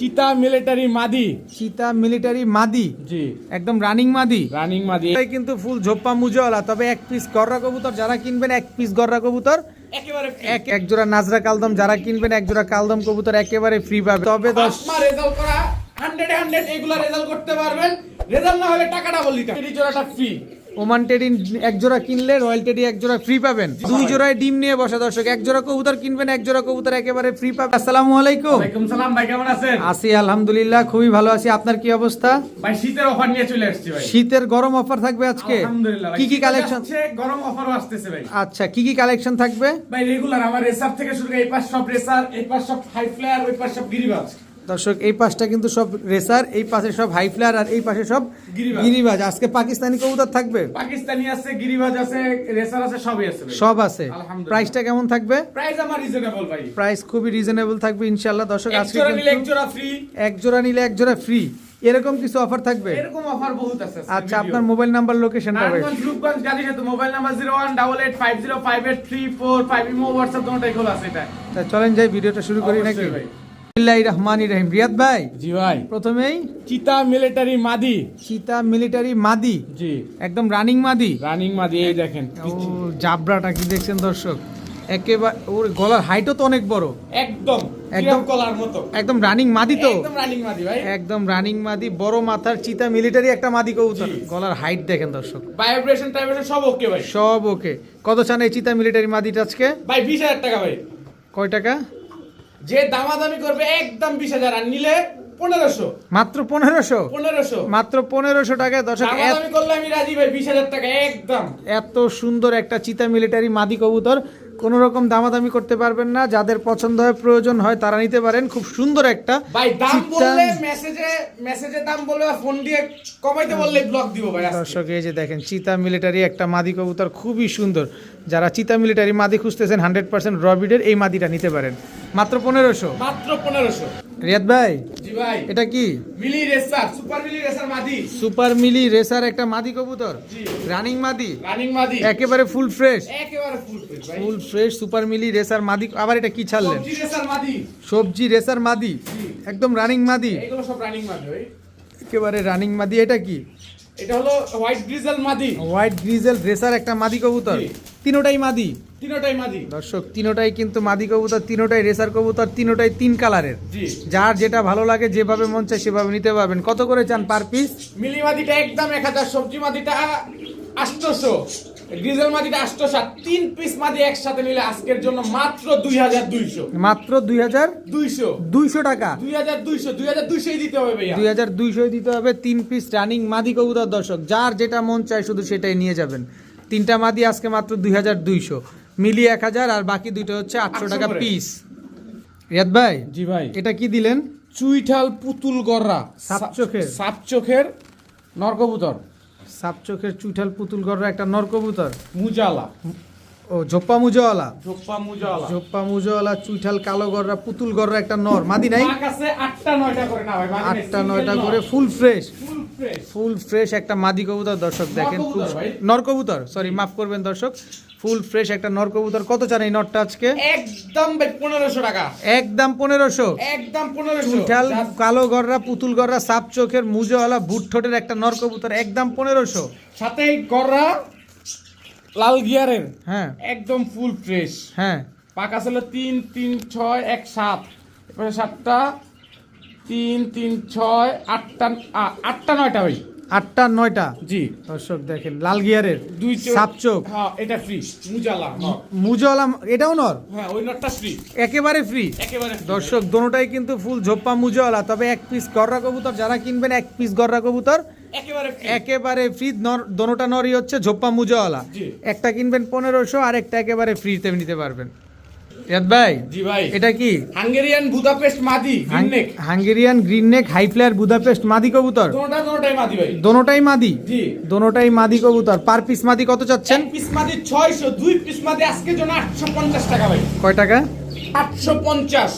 চিতা মিলিটারি মাদি। চিতা মিলিটারি মাদি? জি। একদম রানিং মাদি? রানিং মাদি। এটাই কিন্তু ফুল ঝোপ্পা মুজওয়ালা তবে এক পিস গররা কবুতর যারা কিনবেন এক পিস গররা কবুতর। একেবারে এক এক জোড়া নাজরা কালদম যারা কিনবেন এক জোড়া কালদম কবুতর একেবারে ফ্রি পাবে। তবে দশ রেজাল্ট করা হান্ড্রেড হান্ড্রেড এগুলা রেজাল্ট করতে পারবেন। রেজাল্ট না হলে টাকাটা বলি এই জোড়াটা ফ্রি ওমান টেডি এক জোড়া কিনলে রয়্যাল টেডি এক জোড়া ফ্রি পাবেন। দুই জোড়ায় ডিম নিয়ে বসা দর্শক এক জোড়া কবুতর কিনবেন এক জোড়া কবুতর একেবারে ফ্রি পাবেন। আসসালামু আলাইকুম। ওয়ালাইকুম সালাম ভাই কেমন আছেন? আছি আলহামদুলিল্লাহ খুবই ভালো আছি। আপনার কি অবস্থা? ভাই শীতের অফার নিয়ে চলে আসছি ভাই। শীতের গরম অফার থাকবে আজকে? আলহামদুলিল্লাহ। কি কি কালেকশন গরম অফারও আসতেছে ভাই। আচ্ছা কি কি কালেকশন থাকবে? ভাই রেগুলার আমার রেসার থেকে শুরু করে এই পাশ সব রেসার এই পাশ সব হাই ফ্লায়ার ওই পাশ সব গিরিবাজ। দর্শক এই পাশটা কিন্তু সব রেসার এই পাশে সব হাই ফ্লায়ার আর এই পাশে সব গিরিবাজ। আজকে পাকিস্তানি কবুতর থাকবে? পাকিস্তানি আছে গিরিবাজ আছে রেসার আছে সবই আছে সব আছে। প্রাইসটা কেমন থাকবে? প্রাইস আমার রিজনেবল ভাই। প্রাইস খুবই রিজনেবল থাকবে ইনশাআল্লাহ। দর্শক এক আজকে জোড়া নিলে এক জোড়া ফ্রি এক জোড়া নিলে এক জোড়া ফ্রি এরকম কিছু অফার থাকবে? এরকম অফার বহুত আছে আচ্ছা আপনার মোবাইল নাম্বার লোকেশনটা ভাই। Narayanganj Rupganj Gazi Setu mobile number zero one double eight five zero five eight three four five imo WhatsApp দুটোই খোলা আছে এটা। চলেন যাই ভিডিওটা শুরু করি নাকি? ভাই। বিসমিল্লাহির রহমানির রহিম। রিয়াদ ভাই? জি ভাই। প্রথমেই? চিতা মিলিটারি মাদি। সীতা মিলিটারি মাদি? জি। একদম রানিং মাদি? রানিং মাদি এই দেখেন। জাবরাটা কি দেখছেন দর্শক? একেবারে ওর গলার হাইটও তো অনেক বড়। একদম একদম- একদম মতো। একদম রানিং মাদি তো? একদম রানিং মাদি ভাই। একদম রানিং মাদি বড় মাথার চিতা মিলিটারি একটা মাদি কবুতর। গলার হাইট দেখেন দর্শক। ভাইব্রেশন টাইব্রেশন সব ওকে ভাই। সব ওকে কত চান এই চিতা মিলিটারি মাদিটা আজকে? ভাই বিশ হাজার টাকা ভাই। কয় টাকা? যে দামাদামি করবে একদম বিশ হাজার আর নিলে পনেরোশো। মাত্র পনেরোশো? পনেরোশো। মাত্র পনেরোশো টাকায় দর্শক এত- করলে আমি রাজি ভাই বিশ হাজার টাকা একদম। এত সুন্দর একটা চিতা মিলিটারি মাদি কবুতর কোনো রকম দামাদামি করতে পারবেন না। যাদের পছন্দ হয় প্রয়োজন হয় তারা নিতে পারেন। খুব সুন্দর একটা ভাই দাম বললে মেসেজে মেসেজে দাম বললে ফোন দিয়ে কমাইতে বললে ব্লক দিব ভাই দর্শক এই যে দেখেন চিতা মিলিটারি একটা মাদি কবুতর খুবই সুন্দর। যারা চিতা মিলিটারি মাদি খুঁজতেছেন হান্ড্রেড পার্সেন্ট রবিডের এই মাদিটা নিতে পারেন। মাত্র পনেরোশো? মাত্র পনেরোশো। রিয়াদ ভাই জি ভাই। এটা কি? মিলি রেসার সুপার মিলি রেসার মাদি। সুপার মিলি রেসার একটা মাদি কবুতর? রানিং মাদি? রানিং মাদি। একেবারে ফুল ফ্রেশ। একেবারে ফুল ভাই। ফুল ফ্রেশ সুপার মিলি রেসার মাদি। আবার এটা কি ছাড়লেন? সবজি রেসার মাদি। সবজি রেসার মাদি। একদম রানিং মাদি। এগুলো সব রানিং মাদি ভাই। একেবারে রানিং মাদি। এটা কি? এটা হলো হোয়াইট গ্রিজেল মাদি। হোয়াইট গ্রিজেল রেসার একটা মাদি কবুতর। তিনোটাই মাদি। তিনটাই মাদি। দর্শক তিনোটাই কিন্তু মাদি কবুতর তিনোটাই রেসার কবুতর তিনোটাই তিন কালারের যার যেটা ভালো লাগে যেভাবে মন চায় সেভাবে নিতে পারবেন। কত করে চান পার পিস মিলি মাদিটা একদম এক হাজার সবজি মাদিটা আটশোশো গ্রিজেল মাদিটা আটশোশো আর তিন পিস মাদি একসাথে নিলে আজকের জন্য মাত্র দুই হাজার দুইশো। মাত্র দুই হাজার দুইশো? দুইশো। টাকা? দুই হাজার দুইশো দুই হাজার দুইশোই দিতে হবে ভাইয়া। দুই হাজার দুইশোই দিতে হবে তিন পিস রানিং মাদি কবুতর দর্শক যার যেটা মন চায় শুধু সেটাই নিয়ে যাবেন। তিনটা মাদি আজকে মাত্র দুই হাজার দুইশো। মিলি এক হাজার আর বাকি দুইটা হচ্ছে আটশো টাকা পিস রিয়াদ ভাই জি ভাই। এটা কি দিলেন? চুইঠাল পুতুল গররা। সাপ চোখের। সাপ চোখের নরকবুতর সাপ চোখের চুইঠাল পুতুল গড়ের একটা নরকবুতর। মুজালা। ও ঝোপ্পা মুজোওয়ালা। জোপ্পা মুজালা ঝোপ্পা মুজোওয়ালা চুইঠাল কালো গড়রা পুতুল গড়রা একটা নর। মাদি নাই? আছে আটটা নয়টা করে না ভাই আটটা নয়টা করে full fresh. Full fresh. Full fresh একটা মাদি কবুতর দর্শক দেখেন নর কবুতর সরি মাফ করবেন দর্শক। ফুল ফ্রেশ একটা নর কবুতর কত চান এই নরটা আজকে? একদম ভাই পনেরোশো টাকা। একদম পনেরোশো। একদম পনেরোশো। চুইঠাল কালো গড়রা পুতুল গড়রা সাপ চোখের মুজোওয়ালা বুট ঠোঁটের একটা নর কবুতর একদম পনেরোশো। সাথে গররা লাল গিয়ারের? হ্যাঁ। একদম ফুল ফ্রেশ হ্যাঁ। পাকা ছিল তিন তিন ছয় এক সাত। এরপরে সাতটা তিন তিন ছয় আটটা আটটা নয়টা ভাই। আটটা নয়টা? জি। দর্শক দেখেন লাল গিয়ারের দুই সাপ চোখ। হ্যাঁ এটা ফ্রি মুজালা হ্যাঁ। মুজোওয়ালা এটাও নর? হ্যাঁ ওই নটটা ফ্রি একেবারে ফ্রি একেবারে দর্শক দোনোটাই কিন্তু ফুল ঝোপ্পা মুজোওয়ালা তবে এক পিস গররা কবুতর যারা কিনবেন এক পিস গররা কবুতর একেবারে একেবারে ফ্রি নর দোনোটা নরই হচ্ছে ঝোপ্পা মুজাওয়ালা। একটা কিনবেন পনেরোশো আর একটা একেবারে ফ্রিতে নিতে পারবেন। রিয়াদ ভাই জি ভাই। এটা কি? হাঙ্গেরিয়ান বুদাপেস্ট মাদি Hungarian green neck high flyer Budapest মাদি কবুতর? দোনোটা দোনোটাই মাদি ভাই। দোনোটাই মাদি? জি। দোনোটাই মাদি কবুতর। পার পিস মাদি কত চাচ্ছেন? পিস মাদি ছয়শো দুই পিস মাদি আজকের জন্য আটশো পঞ্চাশ টাকা ভাই। কয় টাকা? আটশো পঞ্চাশ।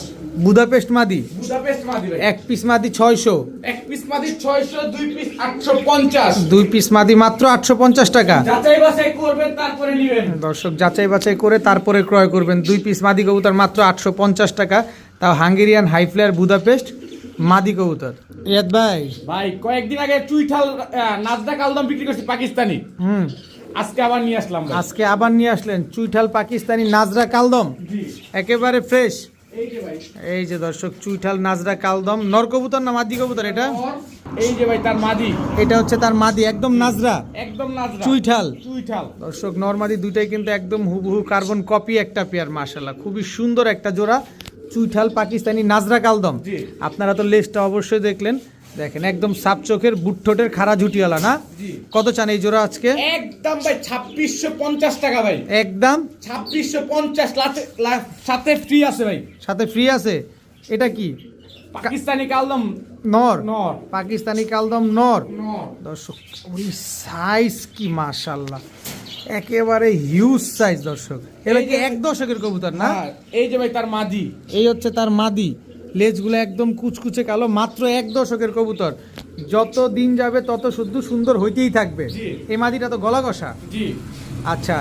বুদাপেস্ট মাদি? বুদাপেস্ট মাদি ভাই। এক পিস মাদি ছয়শো। এক পিস মাদি ছয়শো দুই পিস আটশো পঞ্চাশ। দুই পিস মাদি মাত্র আটশো পঞ্চাশ টাকা। যাচাই বাছাই করবেন তারপরে নিবেন। দর্শক যাচাই বাছাই করে তারপরে ক্রয় করবেন। দুই পিস মাদি কবুতর মাত্র আটশো পঞ্চাশ টাকা। তাও হাঙ্গেরিয়ান হাই ফ্লেয়ার বুদাপেস্ট মাদি কবুতর। রিয়াদ ভাই। ভাই কয়েকদিন আগে চুইঠাল নাজদা কালদম বিক্রি করছি পাকিস্তানি। হুম। আজকে আবার নিয়ে আসলাম আজকে আবার নিয়ে আসলেন চুইঠাল পাকিস্তানি নাজরা কালদম একেবারে ফ্রেশ। এই যে দর্শক চুইঠাল নাজরা কালদম নর কবুতর না মাদি কবুতর এটা? এই যে ভাই তার মাদি। এটা হচ্ছে তার মাদি একদম নাজরা। একদম নাজরা। চুইঠাল। চুইঠাল। দর্শক নর্মাদি দুইটাই কিন্তু একদম হুবহু কার্বন কপি একটা পেয়ার মাশাআল্লাহ। খুবই সুন্দর একটা জোড়া। চুইঠাল পাকিস্তানি নাজরা কালদম। আপনারা তো লেস্টটা অবশ্যই দেখলেন। দেখেন একদম সাপ চোখের বুটঠোঁটের খাড়া ঝুটিওয়ালা না? কত চান এই জোড়া আজকে? একদম ভাই ছাব্বিশশো পঞ্চাশ টাকা ভাই। একদম? ছাব্বিশশো পঞ্চাশ সাথে ফ্রি আছে ভাই। সাথে ফ্রি আছে? এটা কি? পাকিস্তানি কালদম নর? নর। পাকিস্তানি কালদম নর? নর। দর্শক ওই সাইজ কি মাশাল্লাহ একেবারে হিউজ সাইজ দর্শক। এটা কি এক দশকের কবুতর না? হ্যাঁ, এই যে ভাই তার মাদি। এই হচ্ছে তার মাদি। লেজগুলো একদম কুচকুচে কালো মাত্র এক দশকের কবুতর। যত দিন যাবে তত শুদ্ধ সুন্দর হইতেই থাকবে। এই মাদিটা তো গলা কষা আচ্ছা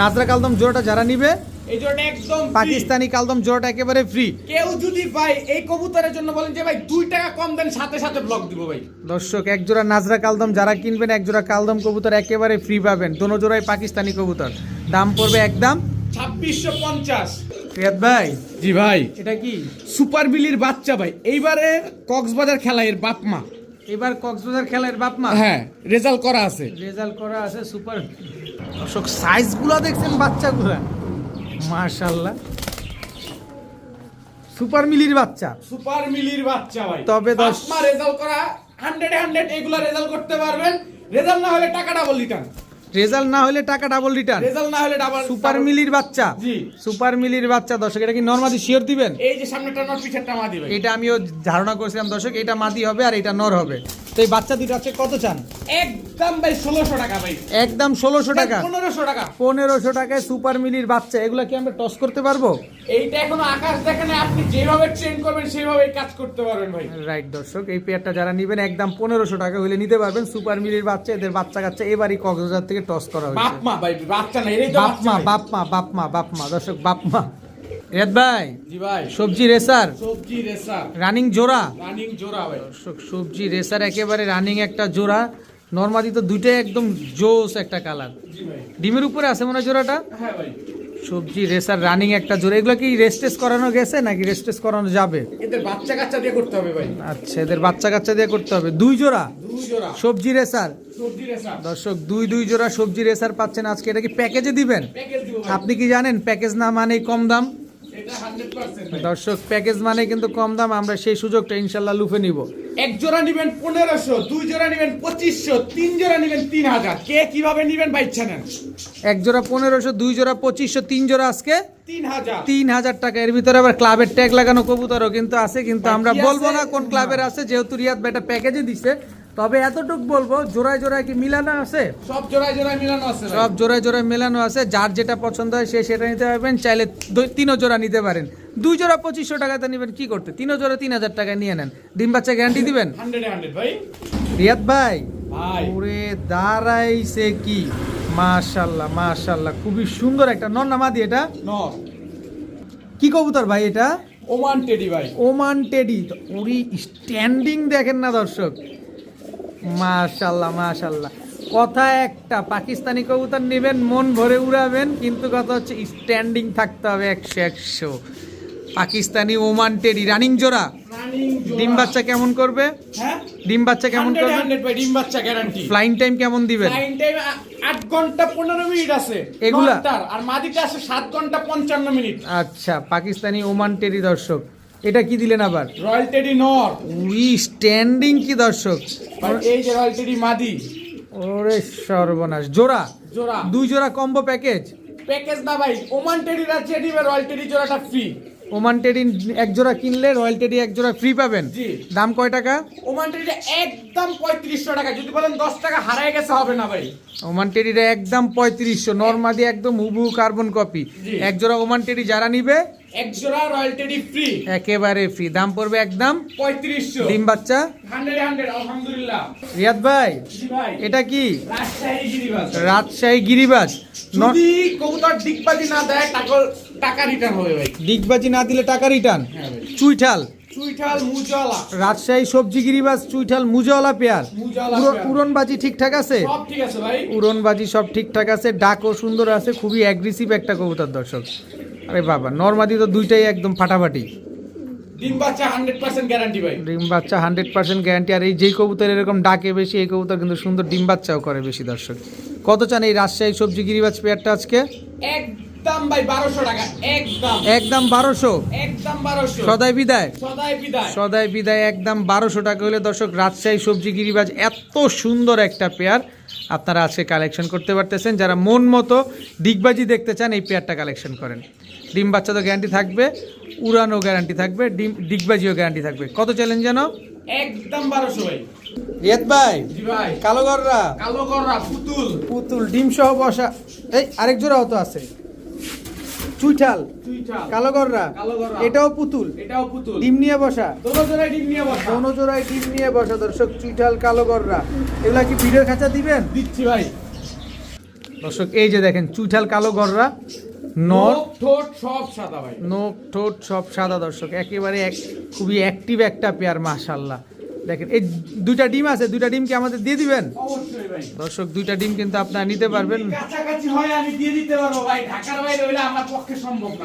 নাজরা কালদম জোড়াটা যারা নিবে এই জোড়াটা একদম পাকিস্তানি কালদম জোড়াটা একেবারে ফ্রি কেউ যদি ভাই এই কবুতরের জন্য বলেন যে ভাই দুই টাকা কম দেন সাথে সাথে ব্লক দিব ভাই। দর্শক এক জোড়া নাজরা কালদম যারা কিনবেন এক জোড়া কালদম কবুতর একেবারে ফ্রি পাবেন। দোনো জোড়াই পাকিস্তানি কবুতর। দাম পড়বে একদম ছাব্বিশশো পঞ্চাশ। রিয়াদ ভাই জি ভাই। এটা কি? সুপার বিলির বাচ্চা ভাই। এইবারে কক্সবাজার খেলা এর বাপ মা। এবার কক্সবাজার খেলার বাপ মা? হ্যাঁ রেজাল্ট করা আছে। রেজাল্ট করা আছে সুপার। দর্শক সাইজগুলো দেখছেন বাচ্চাগুলা? মাশাল্লাহ সুপার মিলির বাচ্চা। সুপার মিলির বাচ্চা ভাই। তবে বাপ দশ- মা রেজাল্ট করা হান্ড্রেড হান্ড্রেড এগুলা রেজাল্ট করতে পারবেন। রেজাল্ট না হলে টাকা ডাবল রিটার্ন রেজাল্ট না হলে টাকা ডাবল রিটার্ন রেজাল্ট না হলে ডাবল সুপার মিলির বাচ্চা। জি। সুপার মিলির বাচ্চা দর্শক এটা কি নরমাদি শিওর দিবেন? এই যে সামনেটা নর পিছেরটা মা দিবে এটা আমিও ধারণা করেছিলাম দর্শক এটা মাদি হবে আর এটা নর হবে। তো এই বাচ্চা দুটো আছে কত চান? একদম ভাই ষোলোশো টাকা ভাই। একদম ষোলোশো টাকা। পনেরোশো টাকা। পনেরোশো টাকায় সুপার মিলির বাচ্চা। এগুলা কি আমরা টস করতে পারব? এইটা এখনও আকাশ দেখেন আপনি যেভাবে ট্রেন করবেন সেভাবে কাজ করতে পারবেন ভাই। রাইট দর্শক এই পেয়ারটা যারা নেবেন একদম পনেরোশো টাকা হলে নিতে পারবেন। সুপার মিলির বাচ্চা এদের বাচ্চা কাচ্চা এবারই কক্সবাজার থেকে টস করা বাপ হয়েছে। মা ভাই বাচ্চা না এটাই তো বাপ বাচ্চা মা ভাই। বাপ মা বাপ মা দর্শক বাপ মা ভাই জি ভাই। সবজি রেসার? সবজি রেসার। রানিং জোড়া? রানিং জোড়া ভাই। সবজি রেসার একেবারে রানিং একটা জোড়া। নর্মালি তো দুইটাই একদম জোস একটা কালার। ডিমের উপরে আছে মনে জোড়াটা? হ্যাঁ ভাই। সবজি রেসার রানিং একটা জোড়া। এগুলো কি রেস্টেস করানো গেছে নাকি রেস্টেস করানো যাবে? এদের বাচ্চা কাচ্চা দিয়ে করতে হবে ভাই। আচ্ছা এদের বাচ্চা কাচ্চা দিয়ে করতে হবে। দুই জোড়া? সবজি রেসার? দর্শক দুই দুই জোড়া সবজি রেসার পাচ্ছেন আজকে। এটা কি প্যাকেজে দিবেন? আপনি কি জানেন প্যাকেজ না মানেই কম দাম? এটা 100% ভাই দর্শক প্যাকেজ মানে কিন্তু কম দাম আমরা সেই সুযোগটা ইনশাল্লাহ লুফে নিব। এক জোড়া নিবেন পনেরোশো দুই জোড়া নিবেন পঁচিশশো তিন জোড়া নিবেন তিন হাজার। কে কীভাবে নিবেন ইচ্ছা নেন? এক জোড়া পনেরোশো দুই জোড়া পঁচিশশো তিন জোড়া আজকে তিন হাজার। টাকা। এর ভিতরে আবার ক্লাবের ট্যাগ লাগানো কবুতরও কিন্তু আছে কিন্তু আমরা বলব না কোন ক্লাবের আছে যেহেতু রিয়াদ এটা প্যাকেজে দিছে। তবে এতটুক বলব জোড়ায় জোড়ায় কি মিলানো আছে? সব জোড়ায় জোড়ায় মিলানো আছে সব জোড়ায় জোড়ায় মেলানো আছে যার যেটা পছন্দ হয় সে সেটা নিতে পারবেন চাইলে তিনও জোড়া নিতে পারেন। দুই জোড়া পঁচিশশো টাকাতে নেবেন কি করতে? তিনও জোড়া তিন হাজার টাকা নিয়ে নেন। ডিম বাচ্চা গ্যারান্টি দিবেন? 100 100 ভাই। রিয়াদ ভাই ওরে দাঁড়াইছে কি? মাশাল্লাহ মাশাল্লাহ খুবই সুন্দর একটা নর নামাদি এটা? নর। কি কবুতর ভাই এটা? ওমান টেডি ভাই। ওমান টেডি ওরি স্ট্যান্ডিং দেখেন না দর্শক। মাশাল্লাহ মাশাল্লাহ। কথা একটা পাকিস্তানি কবুতর নেবেন মন ভরে উড়াবেন কিন্তু কথা হচ্ছে স্ট্যান্ডিং থাকতে হবে একশো একশো। পাকিস্তানি ওমান টেডি রানিং জোড়া? ডিম বাচ্চা কেমন করবে? হ্যাঁ? ডিম বাচ্চা কেমন করবে? ডিম বাচ্চা গ্যারান্টি ফ্লাইং টাইম কেমন দিবেন? টাইম 8 ঘণ্টা 15 মিনিট আছে। এগুলা? আর মাদিটা আছে 7 ঘণ্টা 55 মিনিট। আচ্ছা পাকিস্তানি ওমান টেডি দর্শক। এটা কি দিলেন আবার? রয়্যাল টেডি নর্থ উই স্ট্যান্ডিং কি দর্শক? এই যে রয়্যাল টেডি মাদি। ওরে সর্বনাশ। জোড়া? জোড়া। দুই জোড়া কম্বো প্যাকেজ প্যাকেজ না ভাই ওমান টেডি রাজ্যে দিবে রয়্যাল টেডি জোড়াটা ফ্রি ওমান টেডি এক জোড়া কিনলে রয়্যাল টেডি এক জোড়া ফ্রি পাবেন। দাম কয় টাকা? ওমান টেডিটা একদম 3500 টাকা। যদি বলেন 10 টাকা হারায় গেছে হবে না ভাই। ওমান টেডির একদম পঁয়ত্রিশশো নর্মাদি একদম হুবহু কার্বন কপি এক জোড়া ওমান টেডি যারা নিবে এক জোড়া রয়্যাল টেডি ফ্রি একেবারে ফ্রি দাম পড়বে একদম 3500 ডিম বাচ্চা। 100 100 আলহামদুলিল্লাহ। রিয়াদ ভাই এটা কি? রাজশাহী গিরিবাজ। যদি কবুতর ডিগবাজি না দেয় টাকা রিটার্ন হবে ভাই। ডিগবাজি না দিলে টাকা রিটার্ন হ্যাঁ চুইঠাল? চুইঠাল মুজলা রাজশাহী সবজি গিরিবাজ চুইঠাল মুজাওয়ালা পেয়ার। উড়নবাজি ঠিকঠাক আছে? সব ঠিক আছে ভাই। উড়নবাজি সব ঠিকঠাক আছে ডাকও সুন্দর আছে খুবই অ্যাগ্রেসিভ একটা কবুতর দর্শক। আরে বাবা নর্মাদি তো দুইটাই একদম ফাটাফাটি। ডিম বাচ্চা হান্ড্রেড পার্সেন্ট গ্যারান্টি ভাই। ডিম বাচ্চা হান্ড্রেড পার্সেন্ট গ্যারান্টি আর এই যেই কবুতর এরকম ডাকে বেশি এই কবুতর কিন্তু সুন্দর ডিম বাচ্চাও করে বেশি দর্শক। কত চান এই রাজশাহী সবজি গিরিবাজ পেয়ারটা আজকে? একদম ভাই বারোশো টাকা একদম। একদম বারোশো। একদম বারোশো। সদাই বিদায়। সদাই বিদায়। সদাই বিদায় একদম বারোশো টাকা হলে দর্শক রাজশাহী সবজি গিরিবাজ এত সুন্দর একটা পেয়ার আপনারা আজকে কালেকশন করতে পারতেছেন। যারা মন মতো ডিগবাজি দেখতে চান এই পেয়ারটা কালেকশন করেন। ডিম বাচ্চা তো গ্যারান্টি থাকবে উড়ানো গ্যারান্টি থাকবে ডিম ডিগবাজিও গ্যারান্টি থাকবে। কত চ্যালেঞ্জ জানো একদম বারোশো ভাই। রিয়াদ ভাই জি ভাই। কালো গররা পুতুল। পুতুল ডিম সহ বসা এই আরেক জোড়াও তো আছে। চুইঠাল কালোগররা। এটাও পুতুল। এটাও পুতুল। ডিম নিয়ে বসা। দোনো জোড়ায় ডিম নিয়ে বসা। ডিম নিয়ে বসা দর্শক চুইঠাল কালোগররা। এগুলা কি ভিডিওর খাঁচা দিবেন? দিচ্ছি ভাই। দর্শক এই যে দেখেন চুইঠাল কালোগররা নখ ঠোঁট সব সাদা ভাই। নোক ঠোঁট সব সাদা দর্শক। একেবারে এক খুবই অ্যাক্টিভ একটা পেয়ার মাশাল্লাহ দেখেন এই দুইটা ডিম আছে দুইটা ডিম কি আমাদের দিয়ে দিবেন? দর্শক দুইটা ডিম কিন্তু আপনারা নিতে পারবেন।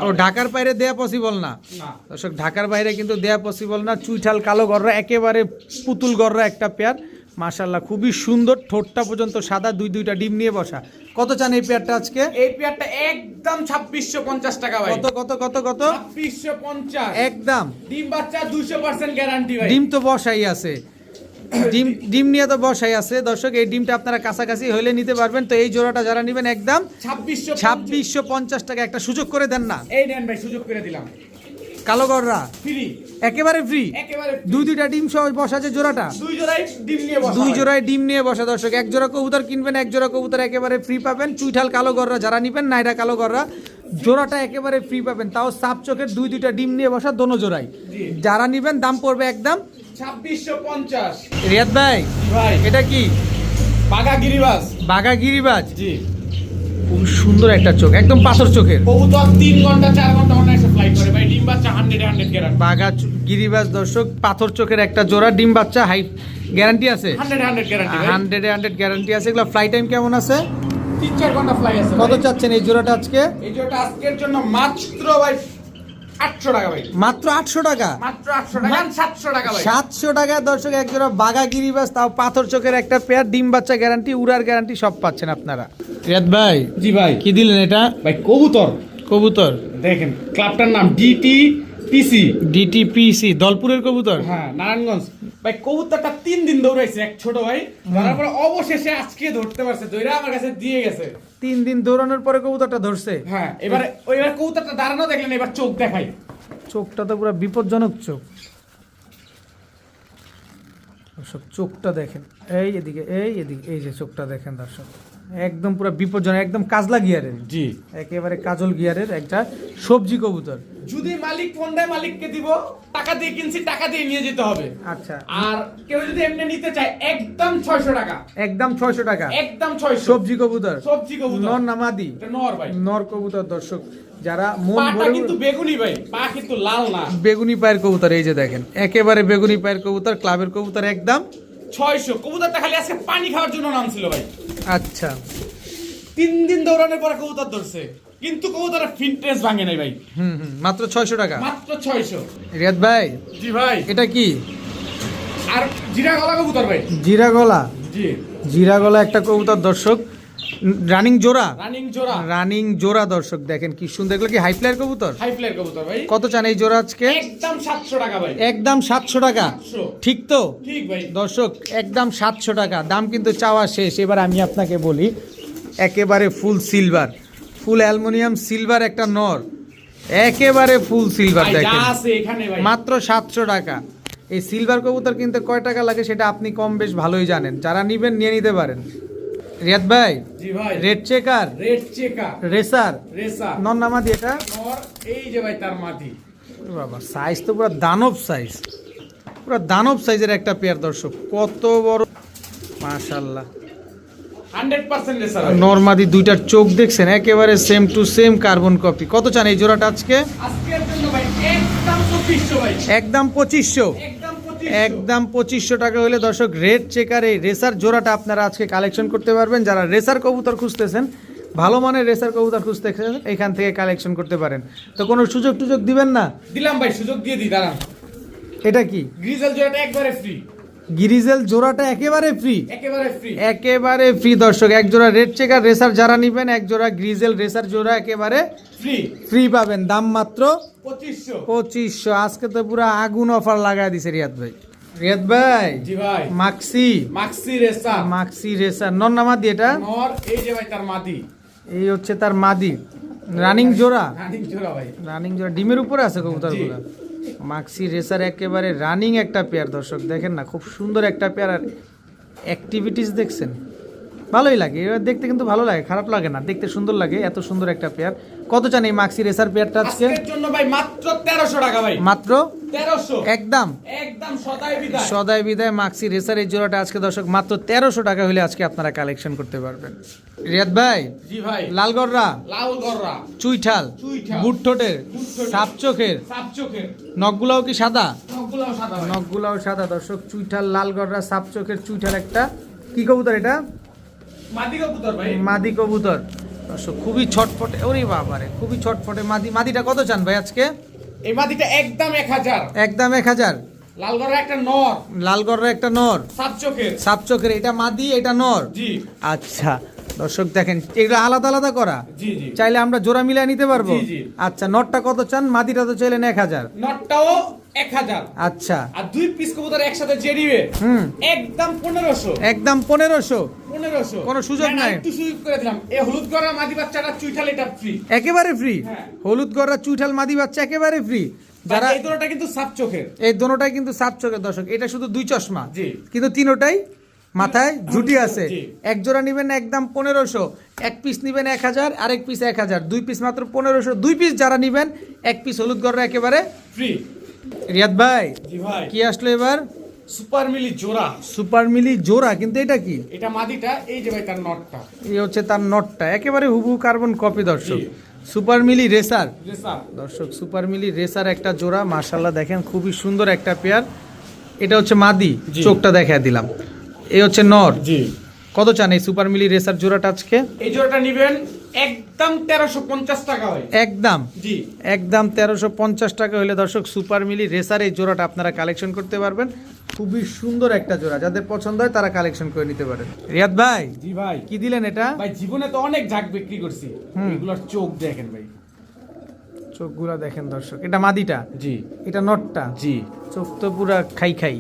ও ঢাকার বাইরে দেয়া পসিবল না। না। দর্শক ঢাকার বাইরে কিন্তু দেয়া পসিবল না। চুইঠাল কালো গররা একেবারে পুতুল গররা একটা পেয়ার মাশাল্লাহ খুবই সুন্দর ঠোঁটটা পর্যন্ত সাদা দুই দুইটা ডিম নিয়ে বসা। কত চান এই পেয়ারটা আজকে? এই পেয়ারটা একদম ছাব্বিশশো পঞ্চাশ টাকা ভাই। কত কত কত কত? ছাব্বিশশো পঞ্চাশ। একদম। ডিম বাচ্চা দুইশো পার্সেন্ট গ্যারান্টি ভাই। ডিম তো বসাই আছে। ডিম ডিম নিয়ে তো বসাই আছে। দর্শক এই ডিমটা আপনারা কাছাকাছি হলে নিতে পারবেন। তো এই জোড়াটা যারা নেবেন একদম ছাব্বিশশো ছাব্বিশশো পঞ্চাশ টাকা একটা সুযোগ করে দেন না। এই নেন ভাই সুযোগ করে দিলাম। কালো গররা? ফ্রি একেবারে ফ্রি দুই দুইটা ডিম সহ বসা যে জোড়াটা? দুই জোড়াই ডিম নিয়ে বসা দুই জোড়ায় ডিম নিয়ে বসা দর্শক এক জোড়া কবুতর কিনবেন এক জোড়া কবুতর একেবারে ফ্রি পাবেন। চুইঠাল কালো গররা যারা নিবেন নাইরা কালো গররা জোড়াটা একেবারে ফ্রি পাবেন। তাও সাপ চোখের দুই দুইটা ডিম নিয়ে বসা দোনো জোড়াই। জি। যারা নিবেন দাম পড়বে একদম। ছাব্বিশশো পঞ্চাশ। রিয়াদ ভাই এটা কি? বাঘা গিরিবাস বাঘা গিরিবাজ। জি। খুব সুন্দর একটা চোখ একদম পাথর চোখের। কবুতর তিন ঘণ্টা চার ঘণ্টা অনায়াসে ফ্লাই করে। ভাই ডিম বাচ্চা হান্ড্রেড হান্ড্রেড গ্যারান্টি বাঘা গিরিবাজ দর্শক পাথর চোখের একটা জোড়া ডিম বাচ্চা হাই গ্যারান্টি আছে? Hundred hundred guarantee hundred hundred guarantee আছে। এগুলো ফ্লাই টাইম কেমন আছে? তিন চার ঘণ্টা ফ্লাই আছে কত চাচ্ছেন এই জোড়াটা আজকে? এই জোড়াটা আজকের জন্য মাত্র ভাই আটশো টাকা ভাই। মাত্র আটশো টাকা? মাত্র আটশো টাকা। সাতশো টাকা সাতশো টাকা দর্শক এক জোড়া বাঘা গিরিবাস তাও পাথর চোখের একটা পেয়ার ডিম বাচ্চা গ্যারান্টি উড়ার গ্যারান্টি সব পাচ্ছেন আপনারা। রিয়াদ ভাই জি ভাই। কি দিলেন এটা? ভাই কবুতর। কবুতর। দেখেন ক্লাবটার নাম ডিটি পিসি ডিটিপিসি দলপুরের কবুতর? হ্যাঁ নারায়ণগঞ্জ। ভাই কবুতরটা তিন দিন দৌড়াইছে এক ছোট ভাই। ধরার পরে অবশেষে আজকে ধরতে পারছে দইরা আমার কাছে দিয়ে গেছে। তিন দিন দৌড়ানোর পরে কবুতরটা ধরছে? হ্যাঁ এবারে এবার কবুতরটা দাঁড়ানো দেখলেন এবার চোখ দেখাই। চোখটা তো পুরো বিপজ্জনক চোখ। দর্শক চোখটা দেখেন। এই এদিকে এই এদিকে এই যে চোখটা দেখেন দর্শক। একদম পুরো বিপজ্জনক একদম কাজলা গিয়ারের। জি। একেবারে কাজল গিয়ারের একটা সবজি কবুতর। যদি মালিক ফোন দেয় মালিককে দিব। টাকা দিয়ে কিনছি টাকা দিয়ে নিয়ে যেতে হবে। আচ্ছা। আর কেউ যদি এমনি নিতে চায় একদম ছয়শো টাকা। একদম ছয়শো টাকা। একদম ছয়শো। সবজি কবুতর। সবজি কবুতর। নর নামাদি। এটা নর ভাই। নর কবুতর দর্শক যারা মন ভরে কিন্তু বেগুনি ভাই। পা কিন্তু লাল না। বেগুনি পায়ের কবুতর এই যে দেখেন। একেবারে বেগুনি পায়ের কবুতর ক্লাবের কবুতর একদম। ছয়শো। কবুতরটা খালি আজকে পানি খাওয়ার জন্য নাম ছিল ভাই। আচ্ছা। তিন দিন দৌড়ানোর পরে কবুতর ধরছে। কিন্তু কবুতর ফিটনেস ভাঙে নাই ভাই। হুম হুম। মাত্র ছয়শো টাকা? মাত্র ছয়শো। রিয়াদ ভাই জি ভাই। এটা কি? আর জিরা গলা কবুতর ভাই। জিরা গলা? জি। জিরা গলা একটা কবুতর দর্শক। রানিং জোড়া? রানিং জোড়া। রানিং জোড়া দর্শক দেখেন কি সুন্দর। এগুলো কি হাই ফ্লাইয়ের কবুতর? হাই ফ্লাইয়ের কবুতর ভাই। কত চান এই জোড়া আজকে? একদম সাতশো টাকা ভাই। একদম সাতশো টাকা। ঠিক তো? ঠিক ভাই। দর্শক একদম সাতশো টাকা। দাম কিন্তু চাওয়া শেষ। এবার আমি আপনাকে বলি একেবারে full silver full aluminium silver একটা নর। একেবারে ফুল সিলভার দেখেন। আছে এখানে ভাই। মাত্র সাতশো টাকা। এই সিলভার কবুতর কিনতে কয় টাকা লাগে সেটা আপনি কম বেশ ভালোই জানেন। যারা নিবেন নিয়ে নিতে পারেন। রিয়াদ ভাই জি ভাই। রেড চেকার রেড চেকা রেসার রেসা নন নামাদি এটা? নর এই যে ভাই তার মাটি। বাবা সাইজ তো পুরো দানব সাইজ পুরো দানব সাইজের একটা পেয়ার দর্শক কত বড়। রেসার নর্মাদি দুইটার চোখ দেখছেন একেবারে same to same carbon copy কত চান এই জোড়াটা আজকে? একদম পঁচিশশো একদম পঁচিশশো টাকা হলে দর্শক রেড চেকার এই রেসার জোড়াটা আপনারা আজকে কালেকশন করতে পারবেন। যারা রেসার কবুতর খুঁজতেছেন ভালো মানের রেসার কবুতর খুঁজতেছেন এখান থেকে কালেকশন করতে পারেন। তো কোনো সুযোগ টুযোগ দিবেন না? দিলাম ভাই সুযোগ দিয়ে দিই দাঁড়ান। এটা কি? গ্রিজাল জোড়াটা একবারে ফ্রি গিরিজেল জোড়াটা একেবারে ফ্রি একেবারে ফ্রি একেবারে ফ্রি দর্শক। এক জোড়া রেড চেকার রেসার যারা নিবেন এক জোড়া গ্রিজেল রেসার জোড়া একেবারে ফ্রি ফ্রি পাবেন। দাম মাত্র পঁচিশশো। পঁচিশশো। আজকে তো পুরো আগুন অফার লাগাই দিছে রিয়াদ ভাই। রিয়াদ ভাই জি ভাই। মাক্সি। মাক্সি রেসা মাক্সি রেসার নন নামাদি এটা? নর এই যে ভাই তার মাদি। এই হচ্ছে তার মাদি। রানিং জোড়া? রানিং জোড়া ভাই। রানিং জোড়া। ডিমের উপরে আছে কবুতরগুলো। মাক্সি রেসার একেবারে রানিং একটা পেয়ার দর্শক দেখেন না, খুব সুন্দর একটা পেয়ার আর অ্যাক্টিভিটিস দেখছেন। ভালোই লাগে, এবার দেখতে কিন্তু ভালো লাগে, খারাপ লাগে না, দেখতে সুন্দর লাগে, এত সুন্দর একটা পেয়ার কত চান এই মাক্সি রেসার পেয়ারটা আজকে? জন্য ভাই মাত্র তেরোশো টাকা ভাই। মাত্র? তেরোশো। একদম। একদম সদাই বিদায়। সদাই বিদায় মাক্সি রেসার এই জোড়াটা আজকে দর্শক মাত্র তেরোশো টাকা হলে আজকে আপনারা কালেকশন করতে পারবেন। রিয়াদ ভাই জি ভাই। লালগড়রা লাল গররা। চুইঠাল চুইঠাল। বুট ঠোঁটের বুট ঠোঁটের। সাপ চোখের নখগুলাও কি সাদা? সবগুলোও সাদা ভাই। নখগুলাও সাদা দর্শক চুইঠাল লালগড়রা সাপ চোখের চুইঠাল একটা। কি কবুতর এটা? মাদি কবুতর ভাই। মাদি কবুতর। দর্শক খুবই ছটফটে ওরে বাবারে খুবই ছটফটে। মাদি মাদিটা কত চান ভাই আজকে? এই মাদিটা একদম এক হাজার। একদম এক হাজার? লালগড়ের একটা নর। লালগড়ের একটা নর। সাপ চোখের সাপ চোখের এটা মাদি এটা নর? জি। আচ্ছা দর্শক দেখেন এগুলো আলাদা আলাদা করা? চাইলে আমরা জোড়া মিলিয়ে নিতে পারব। আচ্ছা নটটা কত চান? মাদিটা তো চাইলেন এক হাজার। নটটাও এক হাজার। আচ্ছা। আর দুই পিস কবুতর একসাথে জেরিবে হুম। একদম পনেরোশো। একদম পনেরোশো? পনেরোশো। কোনো সুযোগ নাই। একটু সুযোগ করে দিলাম। এই হলুদ গররা মাদি বাচ্চাটা চুইঠাল এটা ফ্রি একেবারে ফ্রি হ্যাঁ। হলুদ গড়া চুইঠাল মাদি বাচ্চা একেবারে ফ্রি যারা এই দুটোটা কিন্তু সাপ চোখের। এই দোনোটাই কিন্তু সাপ চোখের দর্শক। এটা শুধু দুই চশমা। জি। কিন্তু তিনোটাই মাথায় ঝুটি আছে। এক জোড়া নিবেন একদম পনেরোশো এক পিস নিবেন এক হাজার আরেক পিস এক হাজার। দুই পিস মাত্র পনেরোশো দুই পিস যারা নিবেন এক পিস হলুদ গড়া একেবারে ফ্রি রিয়াদ ভাই কি আসলো এবার? সুপার মিলি জোড়া। সুপার মিলি জোড়া কিন্তু এটা কি? এটা মাদিটা এই যে ভাই তার নটটা। এই হচ্ছে তার নটটা একেবারে হুবু কার্বন কপি দর্শক। সুপার মিলি রেসার। রেসার। দর্শক সুপার মিলি রেসার একটা জোড়া মার্শাল্লাহ দেখেন খুবই সুন্দর একটা পেয়ার। এটা হচ্ছে মাদি চোখটা দেখা দিলাম। এই হচ্ছে নর। জি। কত চান এই সুপার মিলি রেসার জোড়াটা আজকে? এই জোড়াটা নিবেন একদম তেরোশো পঞ্চাশ টাকা হয়। একদম? জি। একদম তেরোশো পঞ্চাশ টাকা হলে দর্শক সুপার মিলি রেসার এই জোড়াটা আপনারা কালেকশন করতে পারবেন। খুবই সুন্দর একটা জোড়া যাদের পছন্দ হয় তারা কালেকশন করে নিতে পারেন। রিয়াদ ভাই জি ভাই। কি দিলেন এটা? ভাই জীবনে তো অনেক ঝাঁক বিক্রি করছি। হুম। এগুলোর চোখ দেখেন ভাই। চোখগুলা দেখেন দর্শক এটা মাদিটা? জি। এটা নটটা? জি। চোখ তো পুরা খাই খাই।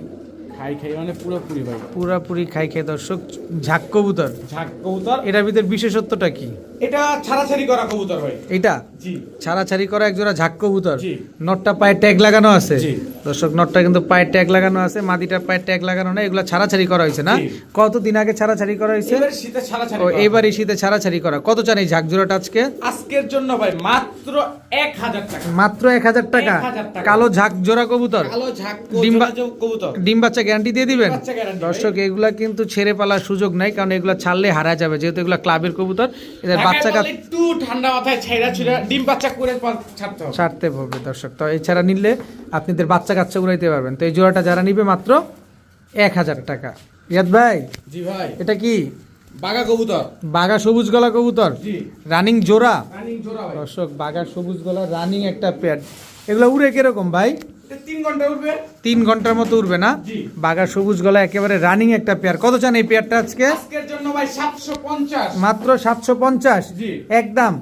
খাই খাই মানে পুরোপুরি ভাই। পুরাপুরি খাই খাই দর্শক ঝাক কবুতর। ঝাঁক কবুতর। এটার ভিতর বিশেষত্বটা কি? এটা ছাড়াছাড়ি করা কবুতর ভাই। এটা? জি। ছাড়াছাড়ি করা একজোড়া ঝাক কবুতর। নটটা পায়ে ট্যাগ লাগানো আছে। দর্শক নটটা কিন্তু পায়ে ট্যাগ লাগানো আছে মাদিটা পায়ে ট্যাগ লাগানো না এগুলো ছাড়াছাড়ি করা হয়েছে না। কতদিন আগে ছাড়াছাড়ি করা হয়েছে? এবার ও এই শীতে ছাড়াছাড়ি করা। কত চান এই ঝাক জোড়াটা আজকে? আজকের জন্য ভাই মাত্র এক হাজার টাকা। মাত্র এক হাজার টাকা? কালো ঝাক জোড়া কবুতর? কালো ঝাঁক কবুতর। ডিম বাচ্চা গ্যারান্টি দিয়ে দিবেন? দর্শক এগুলা কিন্তু ছেড়ে পালার সুযোগ নাই কারণ এগুলা ছাড়লে হারা যাবে। যেহেতু এগুলা ক্লাবের কবুতর এদের বাচ্চা ঢাকায় একটু ঠান্ডা মাথায় ছেড়া ছিড়া ডিম বাচ্চা করে ছাড়তে হবে। ছাড়তে হবে দর্শক। তো এছাড়া নিলে আপনি আপনাদের বাচ্চা কাচ্চা উড়াইতে পারবেন। তো এই জোড়াটা যারা নিবে মাত্র এক হাজার টাকা। ইয়াদ ভাই? জি ভাই। এটা কি? বাঘা কবুতর। বাঘা সবুজ গলা কবুতর? রানিং জোড়া? দর্শক বাঘা সবুজ গলা রানিং একটা প্যাড এগুলো উড়ে কীরকম ভাই? তিন ঘণ্টা উঠবে? তিন ঘণ্টার মতো উড়বে না। বাঘা সবুজ গলা একেবারে রানিং একটা পেয়ার কত চান এই পেয়ারটা আজকে? মাত্র সাতশো পঞ্চাশ? একদম।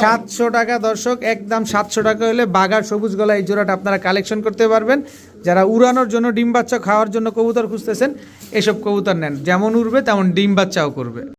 সাতশো টাকা। দর্শক একদম সাতশো টাকা হলে বাগার সবুজ গলা এই জোড়াটা আপনারা কালেকশন করতে পারবেন। যারা উড়ানোর জন্য ডিম বাচ্চা খাওয়ার জন্য কবুতর খুঁজতেছেন এসব কবুতর নেন। যেমন উড়বে তেমন ডিম বাচ্চাও করবে।